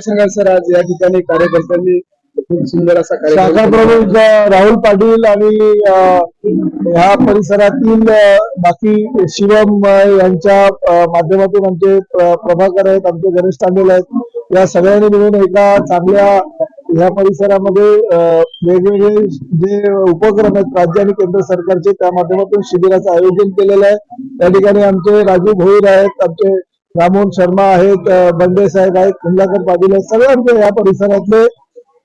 काय सांगाल सर आज या ठिकाणी कार्यकर्त्यांनी खूप सुंदर असा कार्यक्रम प्रमुख राहुल पाटील आणि ह्या परिसरातील बाकी शिवम यांच्या माध्यमातून आमचे प्रभाकर आहेत आमचे गणेश तांडुल आहेत या सगळ्यांनी मिळून एका चांगल्या ह्या परिसरामध्ये वेगवेगळे जे उपक्रम आहेत राज्य आणि केंद्र सरकारचे त्या माध्यमातून शिबिराचं आयोजन केलेलं आहे. त्या ठिकाणी आमचे राजू भोईर आहेत आमचे रामोहन शर्मा आहेत बंडे साहेब आहेत कुंडलाकर पाटील आहेत सगळे या परिसरातले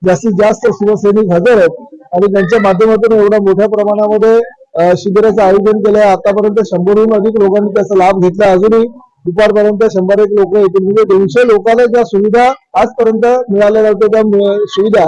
जास्तीत जास्त शिवसैनिक हजर आहेत. आणि त्यांच्या माध्यमातून एवढ्या मोठ्या प्रमाणामध्ये शिबिराचं आयोजन केलं आहे. आतापर्यंत शंभरहून अधिक लोकांनी त्याचा लाभ घेतला अजूनही दुपारपर्यंत शंभर एक लोक येतील. म्हणजे दोनशे लोकांना ज्या सुविधा आजपर्यंत मिळाल्या नव्हत्या त्या सुविधा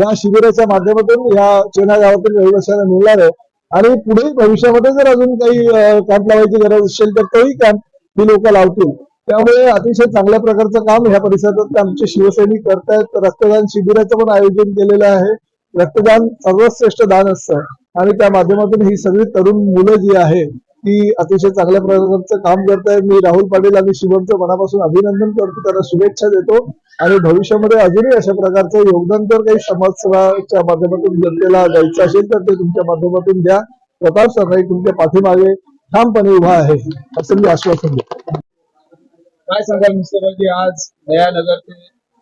या शिबिराच्या माध्यमातून या चेना गावातील रहिवाशांना मिळणार आहे. आणि पुढे भविष्यामध्ये जर अजून काही कॅम्प लावायची गरज असेल तर तोही कॅम्प ही लोक लावतील. त्यामुळे अतिशय चांगल्या प्रकारचं काम ह्या परिसरात आमचे शिवसैनिक करतायत. रक्तदान शिबिराचं पण आयोजन केलेलं आहे. रक्तदान सर्वश्रेष्ठ दान असतं. आणि त्या माध्यमातून ही सगळी तरुण मुलं जी आहे ती अतिशय चांगल्या प्रकारचं काम करतायत. मी राहुल पाटील आणि शिवमचं मनापासून अभिनंदन करतो. त्यांना शुभेच्छा देतो. आणि भविष्यामध्ये अजूनही अशा प्रकारचं योगदान जर काही समाजसेवाच्या माध्यमातून जनतेला द्यायचं असेल तर ते तुमच्या माध्यमातून द्या. प्रताप सरनाईक तुमच्या पाठीमागे ठामपणे उभा आहे. असं मी आश्वासन देतो. काय सांगाल मुस्तफाजी? आज नयानगर ते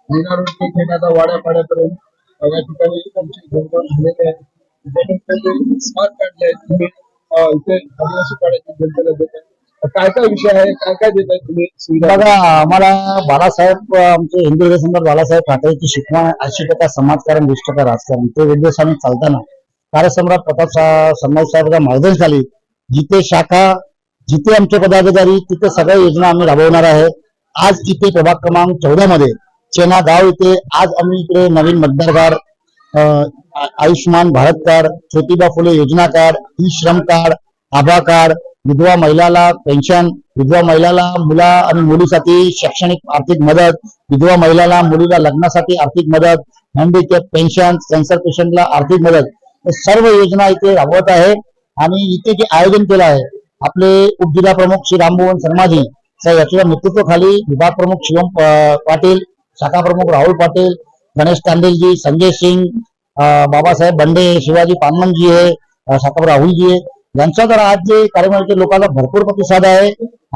मीना रोड ते खेळण्याचा वाड्यापाड्यापर्यंत अ, या ठिकाणी तुमचे जोगदान झालेले आहे त्यानंतर स्मार्ट काढले आहेत तुम्ही इथे आदिवासी पाड्याची जनतेला देत काय काय विषय आहे? काय काय देत आहे तुम्ही? सुविधा? बघा आम्हाला बाळासाहेब आमचे हिंदू हृदय बाळासाहेब ठाकरेची शिकवण ऐंशी टक्का समाजकारण वीस टक्का राजकारण ते विद्यासामी चालताना कार्यसम्राट प्रताप सरनाईक साहेबांच्या मार्गदर्शनाखाली जिथे शाखा जिथे आमचे पदाधिकारी तिथे सगळ्या योजना आम्ही राबवणार आहे. आज इथे प्रभाग क्रमांक चौदा मध्ये चेना गाव इथे आज आम्ही इकडे नवीन मतदार कार्ड अं, आयुष्यमान भारत कार्ड ज्योतिबा फुले योजना कार्ड ई श्रम कार्ड आभा कार्ड विधवा महिलाला पेन्शन विधवा महिलाला मुला आणि मुलीसाठी शैक्षणिक आर्थिक मदत विधवा महिलाला मुलीला लग्नासाठी आर्थिक मदत हँडिकॅप पेन्शन कॅन्सर पेशंटला आर्थिक मदत सर्व योजना इथे राबवत आहे. आणि इथे जे आयोजन केलं आहे आपले उपजिल्हा प्रमुख श्री रामभुवन शर्माजी याच्या नेतृत्वाखाली विभाग प्रमुख शिवम पाटील शाखा प्रमुख राहुल पाटील गणेश तांडेलजी संजय सिंग बाबासाहेब बंडे शिवाजी पानमनजी आहे शाखा राहुलजी आहे. यांचा तर आज जे कार्यक्रमाच्या लोकांना भरपूर प्रतिसाद आहे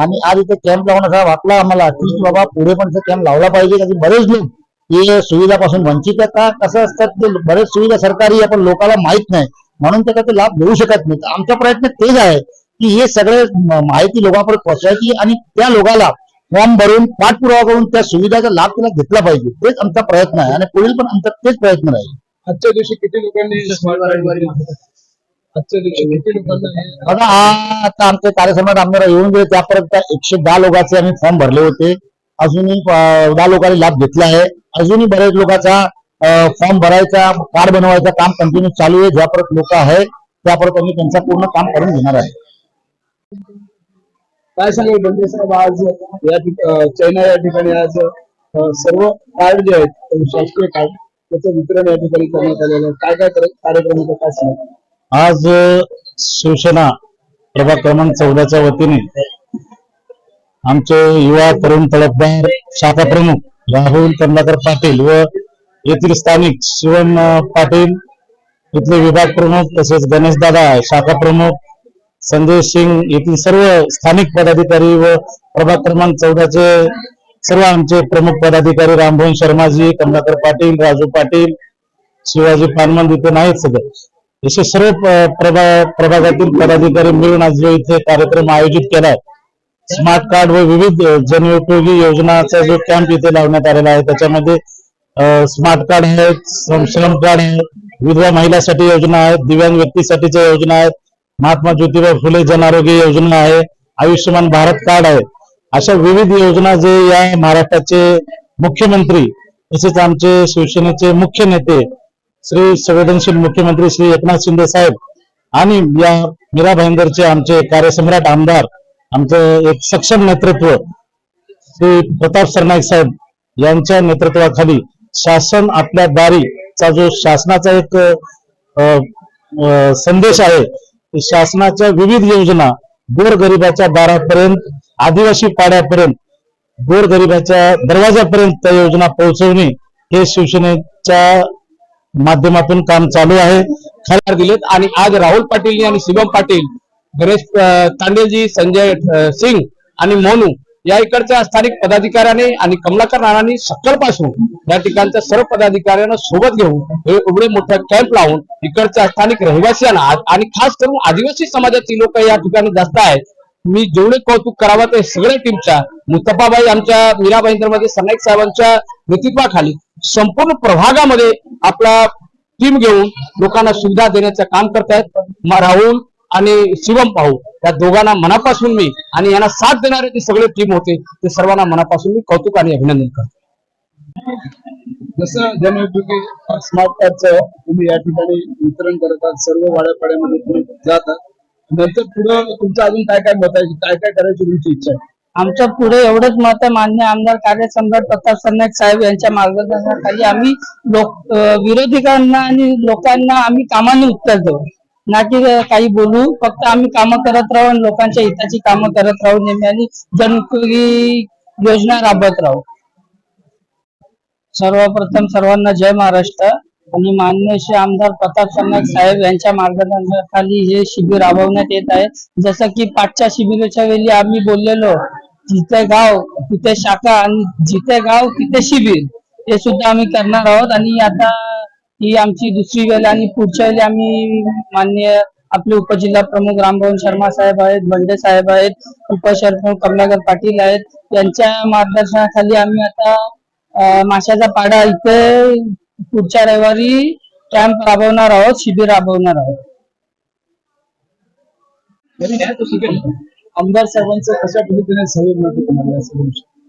आणि आज इथे कॅम्प लावण्याचा वाटला आम्हाला की बाबा पुढे पण कॅम्प लावला पाहिजे कारण बरेच लोक हे सुविधापासून वंचित का कसं असतात ते बरेच सुविधा सरकारी आहे, पण लोकांना माहीत नाही. म्हणून त्याचा ते लाभ घेऊ शकत नाही आमचा प्रयत्न तेच आहे की हे सगळे माहिती लोकांपर्यंत पोहोचायची आणि त्या लोकांना फॉर्म भरून पाठपुरावा करून त्या सुविधाचा लाभ त्याला घेतला पाहिजे. तेच आमचा प्रयत्न आहे आणि पुढील पण आमचा तेच प्रयत्न राहील. आजच्या दिवशी किती लोकांनी स्मार्ट कार्ड घेतले? आजच्या दिवशी किती लोकांना हे आता हा आता कार्यक्रमात आमदार येऊन गेले त्यापर्यंत एकशे दहा लोकांचे आम्ही फॉर्म भरले होते. अजूनही दहा लोकांनी लाभ घेतला आहे. अजूनही बरेच लोकांचा फॉर्म भरायचा कार्ड बनवायचा काम कंटिन्यू चालू आहे. ज्या परत लोक आहे त्यापर्यंत आम्ही त्यांचं पूर्ण काम करून घेणार आहे. काय सांगाल बंडे साहेब आज या चैना या ठिकाणी आज सर्व कार्ड जे आहेत शासकीय कार्ड त्याचं वितरण या ठिकाणी करण्यात आलेलं आहे. काय काय कार्यक्रम होता काय सांगा आज शिवसेना प्रभाग क्रमांक चौदाच्या वतीने आमचे युवा तरुण तळपदार शाखा प्रमुख राहुल कमलाकर पाटील व येथील स्थानिक शिवम पाटील इथले विभाग प्रमुख तसेच गणेश दादा शाखा प्रमुख संदेश सिंग येथील सर्व स्थानिक पदाधिकारी व प्रभाग क्रमांक चौदाचे सर्व आमचे प्रमुख पदाधिकारी रामभवन शर्माजी कमलाकर पाटील राजू पाटील शिवाजी पानमन इथे नाहीत सगळे. असे सर्व प्रभा प्रभागातील पदाधिकारी मिळून आज जो इथे कार्यक्रम आयोजित केलाय स्मार्ट कार्ड व विविध जनउपयोगी योजनाचा जो कॅम्प इथे लावण्यात आलेला आहे त्याच्यामध्ये स्मार्ट कार्ड आहे श्रम श्रम कार्ड आहे विधवा महिलासाठी योजना आहेत दिव्यांग व्यक्तीसाठीच्या योजना आहेत महात्मा ज्योतिबा फुले जन आरोग्य योजना आहे आयुष्यमान भारत कार्ड आहे. अशा विविध योजना जे या महाराष्ट्राचे मुख्यमंत्री तसेच आमचे शिवसेनेचे मुख्य नेते श्री संवेदनशील मुख्यमंत्री श्री एकनाथ शिंदे साहेब आणि या मीरा भाईंदरचे आमचे कार्यसम्राट आमदार आमचं एक सक्षम नेतृत्व श्री प्रताप सरनाईक साहेब यांच्या नेतृत्वाखाली शासन आपल्या दारीचा जो शासनाचा एक अ, संदेश आहे शासनाच्या विविध योजना गोरगरिबाच्या दारापर्यंत आदिवासी पाड्यापर्यंत गोरगरिबाच्या दरवाजापर्यंत योजना पोहोचवणे हे शिवसेनेच्या माध्यमातून काम चालू आहे. खरार दिलेत आणि आज राहुल पाटील आणि शिवम पाटील गणेश तांडेजी तांडेलजी संजय सिंग आणि मोनू या इकडच्या स्थानिक पदाधिकाऱ्याने आणि कमलाकर राणांनी सकाळपासून या ठिकाणच्या सर्व पदाधिकाऱ्यांना सोबत घेऊन हे एवढे मोठा कॅम्प लावून इकडच्या स्थानिक रहिवासियांना आणि खास करून आदिवासी समाजाची लोक या ठिकाणी जास्त आहेत. मी जेवढे कौतुक करावं ते सगळ्या टीमच्या मुस्तफाबाई आमच्या मीराबाई मध्ये सरनाईक साहेबांच्या नेतृत्वाखाली संपूर्ण प्रभागामध्ये आपला टीम घेऊन लोकांना सुविधा देण्याचं काम करतायत. राहुल आणि शिवम पाहू. या दोघांना मनापासून मी आणि यांना साथ देणारे जे सगळे टीम होते. ते सर्वांना मनापासून मी कौतुक आणि अभिनंदन करतो. जसं जनउपयोगी स्मार्ट कार्डचं तुम्ही या ठिकाणी वितरण करतात सर्व वाड्यापाड्यामध्ये तुम्ही जातात नंतर पुढं तुमचं अजून काय काय मत आहे काय काय करायची तुमची इच्छा आहे? आमच्या पुढे एवढंच मत आहे. मान्य आमदार कार्यसम्राट प्रताप सरनाईक साहेब यांच्या मार्गदर्शनाखाली आम्ही लोक विरोधकांना आणि लोकांना आम्ही कामाने उत्तर देऊ. ना की काही बोलू फक्त आम्ही कामं करत राहू आणि लोकांच्या हिताची कामं करत राहू नेहमी आणि जनउपयोगी योजना राबवत राहू. सर्वप्रथम सर्वांना जय महाराष्ट्र आणि मान्य श्री आमदार प्रताप सरनाईक साहेब यांच्या मार्गदर्शनाखाली हे शिबिर राबवण्यात येत आहे. जसं की पाचच्या शिबिराच्या वेळी आम्ही बोललेलो जिथे गाव तिथे शाखा आणि जिथे गाव तिथे शिबिर. हे सुद्धा आम्ही करणार आहोत आणि आता ही आमची दुसरी वेळ आणि पुढच्या वेळी आम्ही मान्य आपले उपजिल्हा प्रमुख रामभवन शर्मा साहेब आहेत बंडे साहेब आहेत उपशरप्रमुख कमलाकर पाटील आहेत. यांच्या मार्गदर्शनाखाली आम्ही आता माशाचा पाडा इथे पुढच्या रविवारी कॅम्प राबवणार आहोत शिबिर राबवणार आहोत. आमदार साहेबांचं कशा पद्धतीने सहयोग मिळतो तुम्हाला?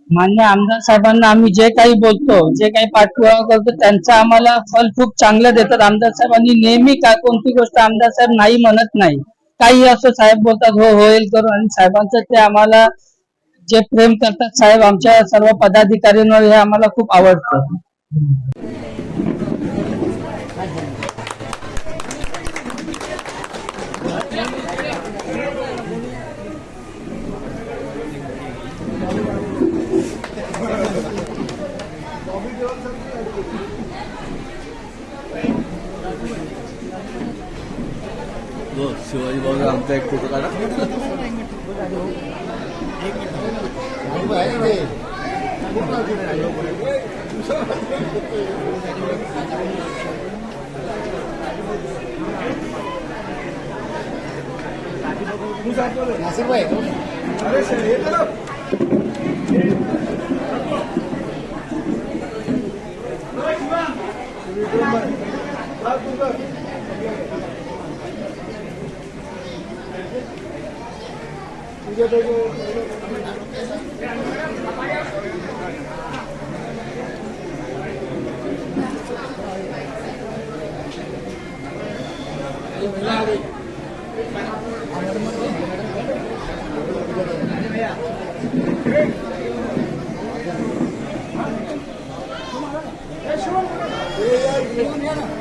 मान्य आमदार साहेबांना आम्ही जे काही बोलतो जे काही पाठपुरावा करतो त्यांचं आम्हाला फल खूप चांगलं देतात. आमदार साहेब आणि नेहमी का कोणती गोष्ट आमदार साहेब नाही म्हणत नाही. काही असं साहेब बोलतात हो होईल करू. आणि साहेबांचं ते आम्हाला जे प्रेम करतात साहेब आमच्या सर्व पदाधिकाऱ्यांवर हे आम्हाला खूप आवडतं शिवाजी बाबा आमचा एक फोटो काढा Yeah.